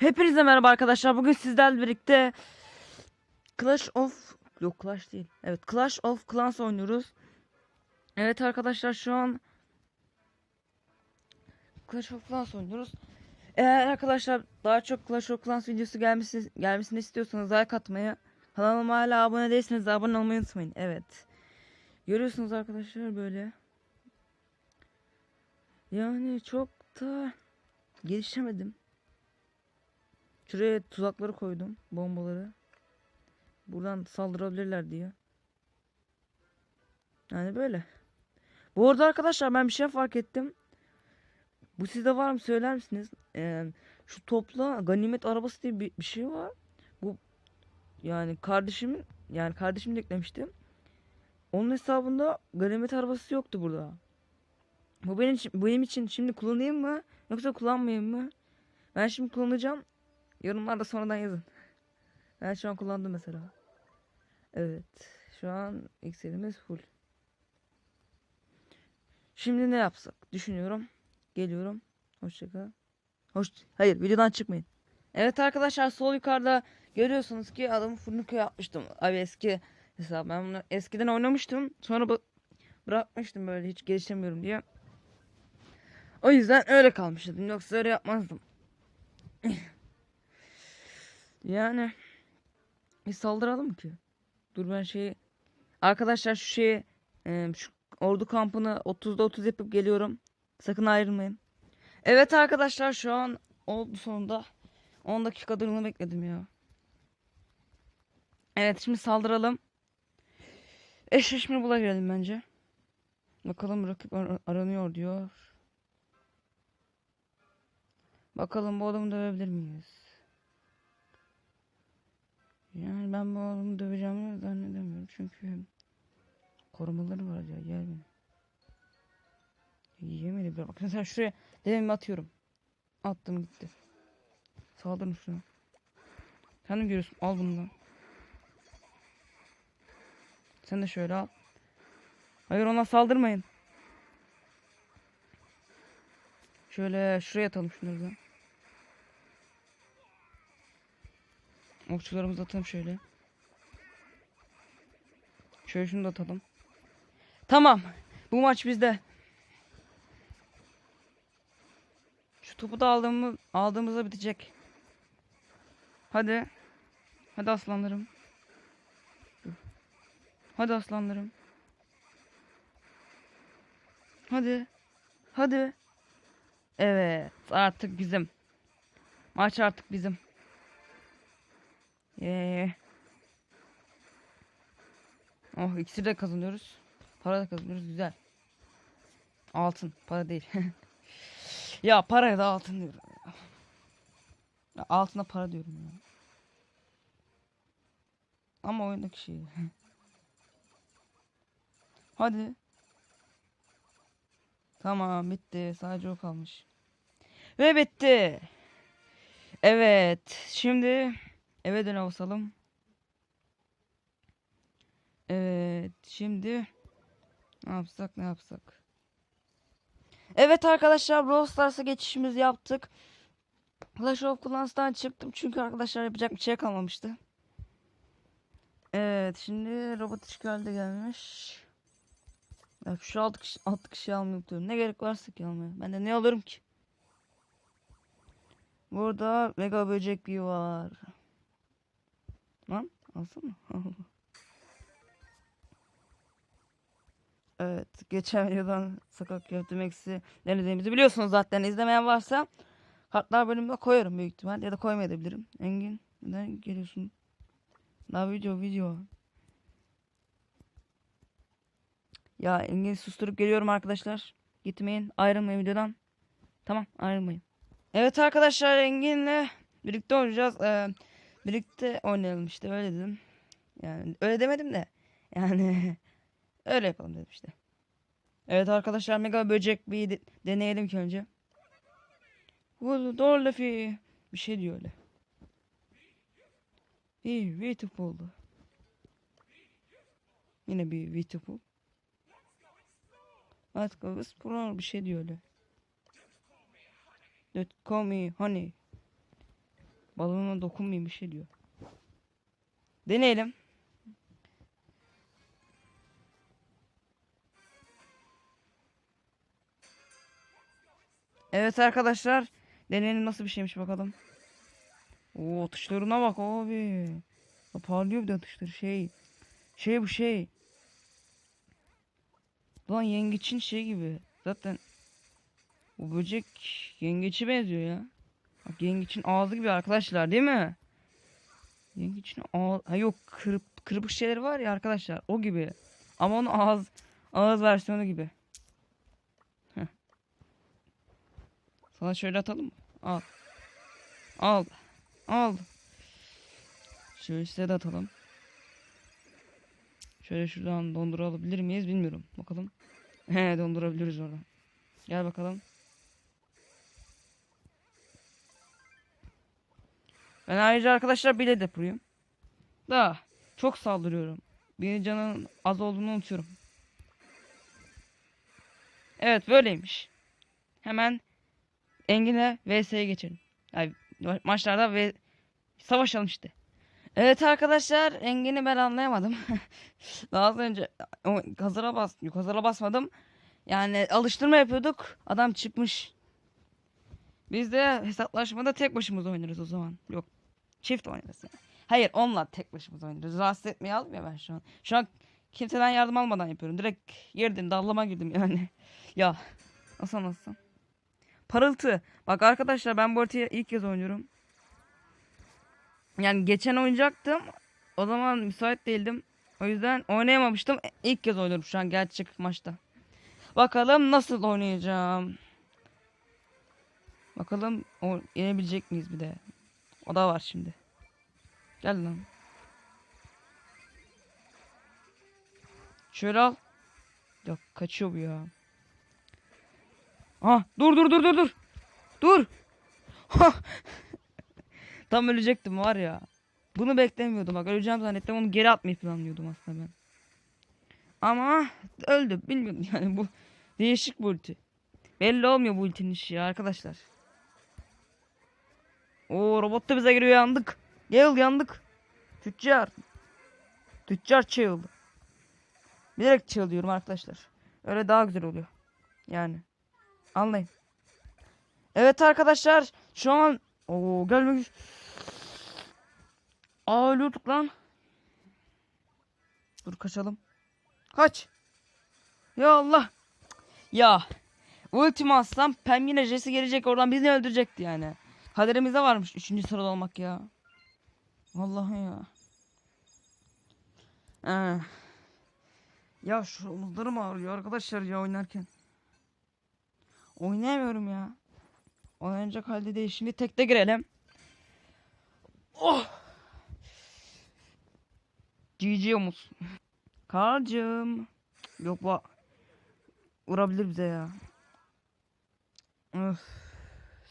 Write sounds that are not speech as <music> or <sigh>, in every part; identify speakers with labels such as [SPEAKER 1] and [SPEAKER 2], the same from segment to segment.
[SPEAKER 1] Hepinize merhaba arkadaşlar. Bugün sizlerle birlikte Clash of yok Clash değil. Evet Clash of Clans oynuyoruz. Evet arkadaşlar şu an Clash of Clans oynuyoruz. Eğer arkadaşlar daha çok Clash of Clans videosu gelmesini, gelmesini istiyorsanız like atmayı, kanalıma hala abone değilseniz de abone olmayı unutmayın. Evet. Görüyorsunuz arkadaşlar böyle. Yani çok da gelişemedim. Şuraya tuzakları koydum. Bombaları. Buradan saldırabilirler diye. Yani böyle. Bu arada arkadaşlar ben bir şey fark ettim. Bu sizde var mı söyler misiniz? Ee, şu topla ganimet arabası diye bir, bir şey var. Bu yani kardeşimin yani kardeşim de eklemiştim. Onun hesabında ganimet arabası yoktu burada. Bu benim için, benim için şimdi kullanayım mı yoksa kullanmayayım mı? Ben şimdi kullanacağım. Yorumlarda sonradan yazın. Ben şu an kullandım mesela. Evet. Şu an Excel'imiz full. Şimdi ne yapsak? Düşünüyorum. Geliyorum. Hoşçakal. Hoş. Hayır videodan çıkmayın. Evet arkadaşlar sol yukarıda görüyorsunuz ki adamı fırınıkı yapmıştım. Abi eski hesap. Ben bunu eskiden oynamıştım. Sonra bırakmıştım böyle hiç gelişemiyorum diye. O yüzden öyle kalmıştım. Yoksa öyle yapmazdım. <laughs> Yani bir saldıralım ki. Dur ben şeyi arkadaşlar şu şeyi e, şu ordu kampını 30'da 30 yapıp geliyorum. Sakın ayrılmayın. Evet arkadaşlar şu an oldu sonunda. 10 dakika durumunu bekledim ya. Evet şimdi saldıralım. Eşleşme bula girelim bence. Bakalım rakip ar- aranıyor diyor. Bakalım bu adamı dövebilir miyiz? Yani ben bu adamı döveceğimi zannedemiyorum çünkü korumaları var ya yer beni. Yemedi bile. Bak mesela şuraya devemi atıyorum. Attım gitti. Saldırın şuna. Sen de görüyorsun. Al bunu da. Sen de şöyle al. Hayır ona saldırmayın. Şöyle şuraya atalım şunları da. Okçularımızı atalım şöyle. Şöyle şunu da atalım. Tamam. Bu maç bizde. Şu topu da aldığımız, aldığımızda bitecek. Hadi. Hadi aslanlarım. Hadi aslanlarım. Hadi. Hadi. Evet. Artık bizim. Maç artık bizim. Yee. Oh ikisi de kazanıyoruz. Para da kazanıyoruz. Güzel. Altın. Para değil. <laughs> ya paraya da altın diyorum. Altına para diyorum ya. Ama oyundaki şey. <laughs> Hadi. Tamam bitti. Sadece o kalmış. Ve bitti. Evet. Şimdi eve döne basalım. Evet. Şimdi ne yapsak ne yapsak. Evet arkadaşlar Brawl Stars'a geçişimizi yaptık. Clash of Clans'tan çıktım çünkü arkadaşlar yapacak bir şey kalmamıştı. Evet şimdi robot işgalde gelmiş. Ya şu altı kişi, altı kişi almayı diyorum. Ne gerek varsa ki almaya. Ben de ne alırım ki? Burada mega böcek bir var. Lan alsana. <laughs> evet geçen videodan sokak köfte eksi denediğimizi biliyorsunuz zaten. İzlemeyen varsa kartlar bölümünde koyarım büyük ihtimal ya da koymayabilirim. Engin neden geliyorsun? Daha video video. Ya Engin susturup geliyorum arkadaşlar. Gitmeyin ayrılmayın videodan. Tamam ayrılmayın. Evet arkadaşlar Engin'le birlikte oynayacağız. Ee, birlikte oynayalım işte öyle dedim. Yani öyle demedim de. Yani <laughs> öyle yapalım dedim işte. Evet arkadaşlar mega böcek bir de- deneyelim ki önce. Vulu dorlefi bir şey diyor öyle. Bir beautiful. Yine bir beautiful. Atkavız pro bir şey diyor öyle. That call me honey. Balığına dokunmayayım bir şey diyor. Deneyelim. Evet arkadaşlar. Deneyelim nasıl bir şeymiş bakalım. Oo atışlarına bak abi. Ya Parlıyor bir de atışları şey. Şey bu şey. Lan yengeçin şey gibi. Zaten bu böcek yengeçe benziyor ya. Bak yengeçin ağzı gibi arkadaşlar değil mi? Yengeçin ağzı... Ha yok kırıp, kırpık şeyleri var ya arkadaşlar o gibi. Ama onun ağız ağız versiyonu gibi. Heh. Sana şöyle atalım mı? Al. Al. Al. Şöyle size de atalım. Şöyle şuradan dondurabilir miyiz bilmiyorum. Bakalım. He dondurabiliriz oradan. Gel bakalım. Ben ayrıca arkadaşlar bile depuruyum. Da çok saldırıyorum. Bir canın az olduğunu unutuyorum. Evet böyleymiş. Hemen Engin'e VS'ye geçelim. Yani ma- maçlarda ve savaşalım işte. Evet arkadaşlar Engin'i ben anlayamadım. <laughs> Daha az önce hazıra bas, hazıra basmadım. Yani alıştırma yapıyorduk. Adam çıkmış. Biz de hesaplaşmada tek başımıza oynarız o zaman. Yok çift oynarız yani. Hayır onunla tek başımıza oynarız. Rahatsız etmeye aldım ya ben şu an. Şu an kimseden yardım almadan yapıyorum. Direkt girdim dallama girdim yani. <laughs> ya nasıl nasıl? Parıltı. Bak arkadaşlar ben bu haritayı ilk kez oynuyorum. Yani geçen oynayacaktım. O zaman müsait değildim. O yüzden oynayamamıştım. İlk kez oynuyorum şu an gerçek maçta. Bakalım nasıl oynayacağım. Bakalım o yenebilecek miyiz bir de. O da var şimdi. Gel lan. Şöyle al. Ya kaçıyor bu ya. Ah dur dur dur dur dur. Dur. <laughs> Tam ölecektim var ya. Bunu beklemiyordum bak öleceğim zannettim onu geri atmayı planlıyordum aslında ben. Ama öldü bilmiyorum <laughs> yani bu değişik bu ulti. Belli olmuyor bu ultinin işi ya arkadaşlar. Oo robot da bize giriyor yandık. Gel yandık. Tüccar. Tüccar çığıldı. Bilerek çığlıyorum arkadaşlar. Öyle daha güzel oluyor. Yani. Anlayın. Evet arkadaşlar. Şu an. Oo gelmek Aa ölüyorduk lan. Dur kaçalım. Kaç. Ya Allah. Ya. Ultima atsam Pem yine Jesse gelecek oradan bizi öldürecekti yani. Kaderimizde varmış 3. sırada olmak ya. Vallahi ya. Ee. Ya şu omuzlarım ağrıyor arkadaşlar ya oynarken. Oynayamıyorum ya. Oynayacak halde değil. Şimdi tekte girelim. Oh. GG omuz. Karcım. Yok bu. Vurabilir bize ya. Öf.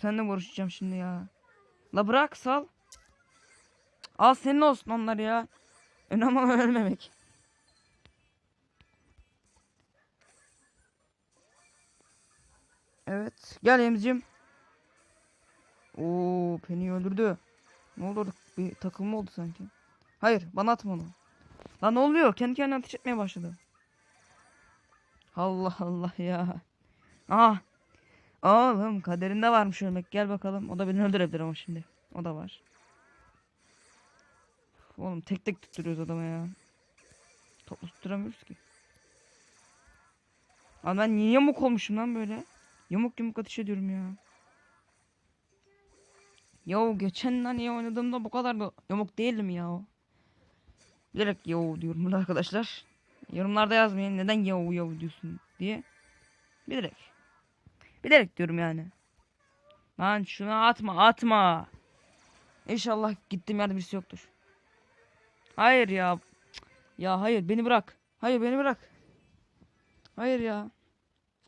[SPEAKER 1] Seninle mi uğraşacağım şimdi ya. La bırak sal. Al senin olsun onlar ya. Önemli olan ölmemek. Evet. Gel emzim. Oo, Penny öldürdü. Ne oldu? Bir takılma oldu sanki. Hayır, bana atma onu. Lan ne oluyor? Kendi kendine ateş etmeye başladı. Allah Allah ya. Ah. Oğlum kaderinde varmış ölmek. Gel bakalım. O da beni öldürebilir ama şimdi. O da var. Oğlum tek tek tutturuyoruz adama ya. Toplu tutturamıyoruz ki. Abi ben niye yamuk olmuşum lan böyle? Yamuk yamuk ateş ediyorum ya. Yo geçen lan iyi oynadığımda bu kadar da yamuk değildim ya. Bilerek yo diyorum burada arkadaşlar. Yorumlarda yazmayın neden yo yo diyorsun diye. Bilerek. Bilerek diyorum yani. Lan şunu atma atma. İnşallah gittiğim yerde birisi yoktur. Hayır ya. Ya hayır beni bırak. Hayır beni bırak. Hayır ya.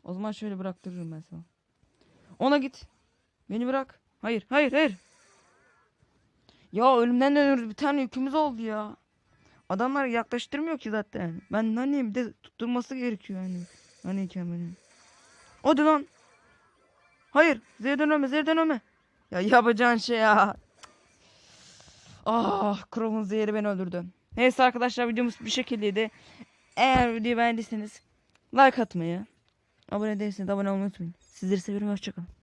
[SPEAKER 1] O zaman şöyle bıraktırırım ben sana. Ona git. Beni bırak. Hayır hayır hayır. Ya ölümden dönüyoruz. Bir tane yükümüz oldu ya. Adamlar yaklaştırmıyor ki zaten. Ben naneyim de tutturması gerekiyor yani. Naneyken benim. Hadi lan. Hayır. Z'ye dönme. Z'ye dönme. Ya yapacağın şey ya. Ah Chrome'un zehri beni öldürdü. Neyse arkadaşlar videomuz bir şekildeydi. Eğer videoyu beğendiyseniz like atmayı, abone değilseniz abone olmayı unutmayın. Sizleri seviyorum. Hoşçakalın.